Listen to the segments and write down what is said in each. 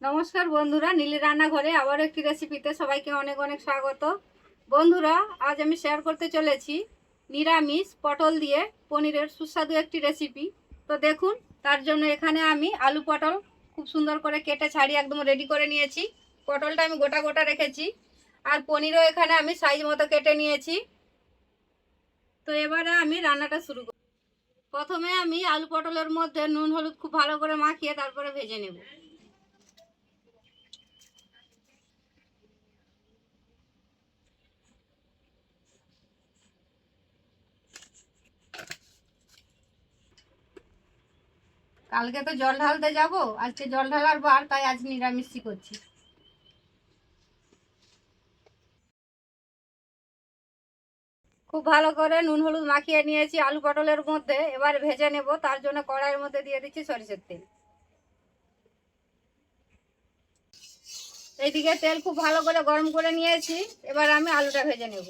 নমস্কার বন্ধুরা নীলি রান্নাঘরে আবার একটি রেসিপিতে সবাইকে অনেক অনেক স্বাগত। বন্ধুরা, আজ আমি শেয়ার করতে চলেছি নিরামিষ পটল দিয়ে পনিরের সুস্বাদু একটি রেসিপি তো দেখুন, তার জন্য এখানে আমি আলু পটল খুব সুন্দর করে কেটে ছাড়িয়ে একদম রেডি করে নিয়েছি। পটলটা আমি গোটা গোটা রেখেছি। আর পনিরও এখানে আমি সাইজ মতো কেটে নিয়েছি। তো এবারে আমি রান্নাটা শুরু করি। প্রথমে আমি আলু পটলের মধ্যে নুন, হলুদ খুব ভালো করে মাখিয়ে তারপরে ভেজে নেব। কালকে তো জল ঢালতে যাব, আজকে জল ঢালার বার, তাই আজ নিরামিষই করছি। খুব ভালো করে নুন হলুদ মাখিয়ে নিয়েছি আলু পটলের মধ্যে, এবার ভেজে নেব, তার জন্য কড়াইয়ের মধ্যে দিয়ে দিচ্ছি সরিষের তেল। এইদিকে তেল খুব ভালো করে গরম করে নিয়েছি, এবার আমি আলুটা ভেজে নেব।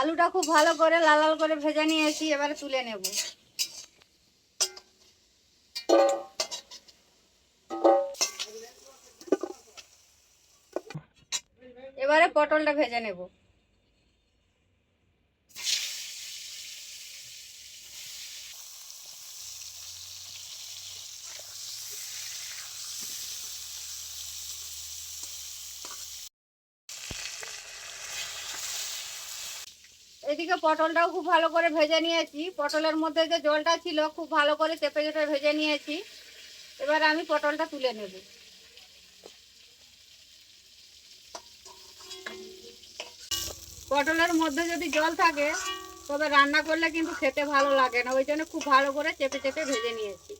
আলুটা খুব ভালো করে লাল লাল করে ভেজে নিয়েছি, এবারে তুলে নেব। এবারে পটলটা ভেজে নেব। এদিকে পটলটাও খুব ভালো করে ভেজে নিয়েছি। পটলের মধ্যে যে জলটা ছিল, খুব ভালো করে চেপে চেপে ভেজে নিয়েছি। এবার আমি পটলটা তুলে নেব। পটলের মধ্যে যদি জল থাকে, তবে রান্না করলে কিন্তু খেতে ভালো লাগে না। ওই জন্য খুব ভালো করে চেপে চেপে ভেজে নিয়েছি।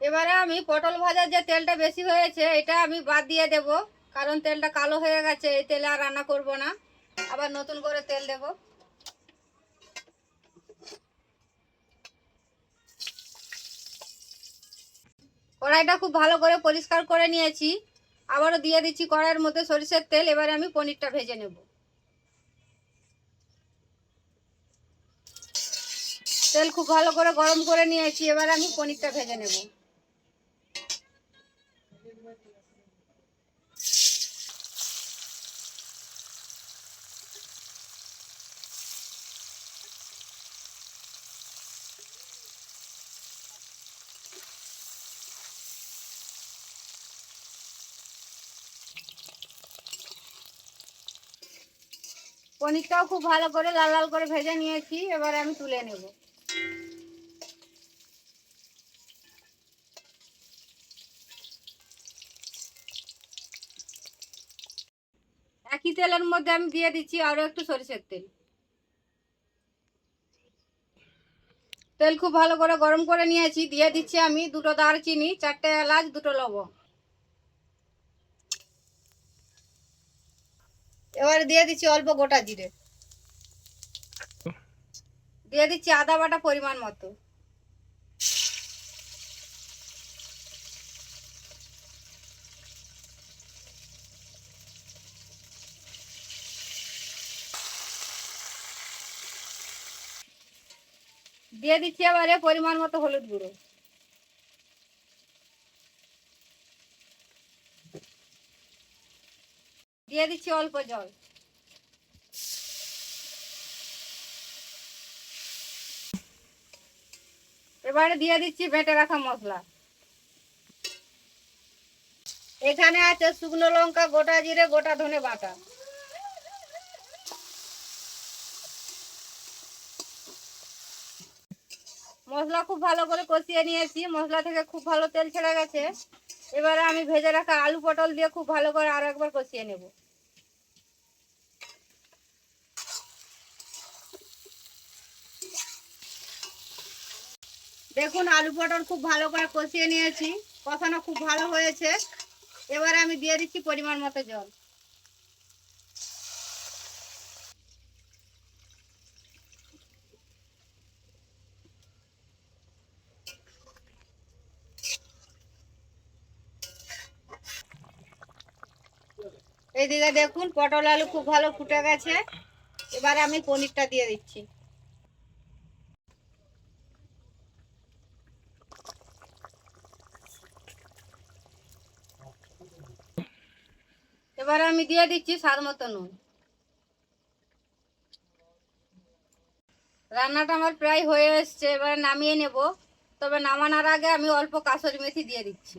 এবারে আমি পটল ভাজার যে তেলটা বেশি হয়েছে, এটা আমি বাদ দিয়ে দেব। কারণ তেলটা কালো হয়ে গেছে, এই তেলে আর রান্না করব না। আবার নতুন করে তেল দেব। কড়াইটা খুব ভালো করে পরিষ্কার করে নিয়েছি। আবারও দিয়ে দিচ্ছি কড়াইয়ের মধ্যে সরিষার তেল, এবারে আমি পনিরটা ভেজে নেব। তেল খুব ভালো করে গরম করে নিয়েছি, এবারে আমি পনিরটা ভেজে নেব। পনিরটাও খুব ভালো করে লাল লাল করে ভেজে নিয়েছি, এবারে আমি তুলে নেব। একই তেলের মধ্যে আমি দিয়ে দিচ্ছি আরও একটু সরিষার তেল। তেল খুব ভালো করে গরম করে নিয়েছি, দিয়ে দিচ্ছি আমি দুটো দারচিনি, চারটে এলাচ, দুটো লবঙ্গ এবারে দিয়ে দিচ্ছি অল্প গোটা জিরে। দিয়ে দিচ্ছি আদা বাটা পরিমাণ মতো। দিয়ে দিচ্ছি এবারে পরিমাণ মতো হলুদ গুঁড়ো। দিয়ে দিচ্ছি অল্প জল। এবারে দিয়ে দিচ্ছি বেটে রাখা মশলা। এখানে আছে শুকনো লঙ্কা, গোটা জিরে, গোটা ধনে বাটা মশলা খুব ভালো করে কষিয়ে নিয়েছি। মশলা থেকে খুব ভালো তেল ছেড়ে গেছে। এবারে আমি ভেজে রাখা আলু পটল দিয়ে খুব ভালো করে আরও একবার কষিয়ে নেব। দেখুন, আলু পটল খুব ভালো করে কষিয়ে নিয়েছি। কষানো খুব ভালো হয়েছে। এবারে আমি দিয়ে দিচ্ছি পরিমাণ মতো জল। এইদিকে দেখুন, পটল আলু খুব ভালো ফুটে গেছে। এবারে আমি পনিরটা দিয়ে দিচ্ছি। এবারে আমি দিয়ে দিচ্ছি স্বাদ মতো নুন। রান্নাটা আমার প্রায় হয়ে এসছে, এবার নামিয়ে নেব। তবে নামানোর আগে আমি অল্প কাসরি মেথি দিয়ে দিচ্ছি।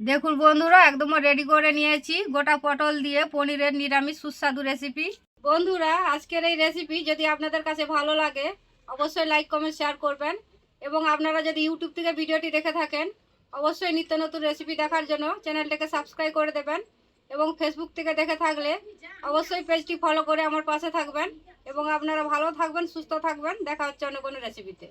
দেখুন বন্ধুরা, একদম রেডি করে নিয়েছি। গোটা পটল দিয়ে পনিরের নিরামিষ সুস্বাদু রেসিপি বন্ধুরা, আজকের এই রেসিপি যদি আপনাদের কাছে ভালো লাগে, অবশ্যই লাইক কমেন্ট শেয়ার করবেন। এবং আপনারা যদি ইউটিউব থেকে ভিডিওটি দেখে থাকেন, অবশ্যই নিত্য নতুন রেসিপি দেখার জন্য চ্যানেলটাকে সাবস্ক্রাইব করে দেবেন। এবং ফেসবুক থেকে দেখে থাকলে অবশ্যই পেজটি ফলো করে আমার পাশে থাকবেন। এবং আপনারা ভালো থাকবেন, সুস্থ থাকবেন। দেখা হচ্ছে অন্য কোনো রেসিপিতে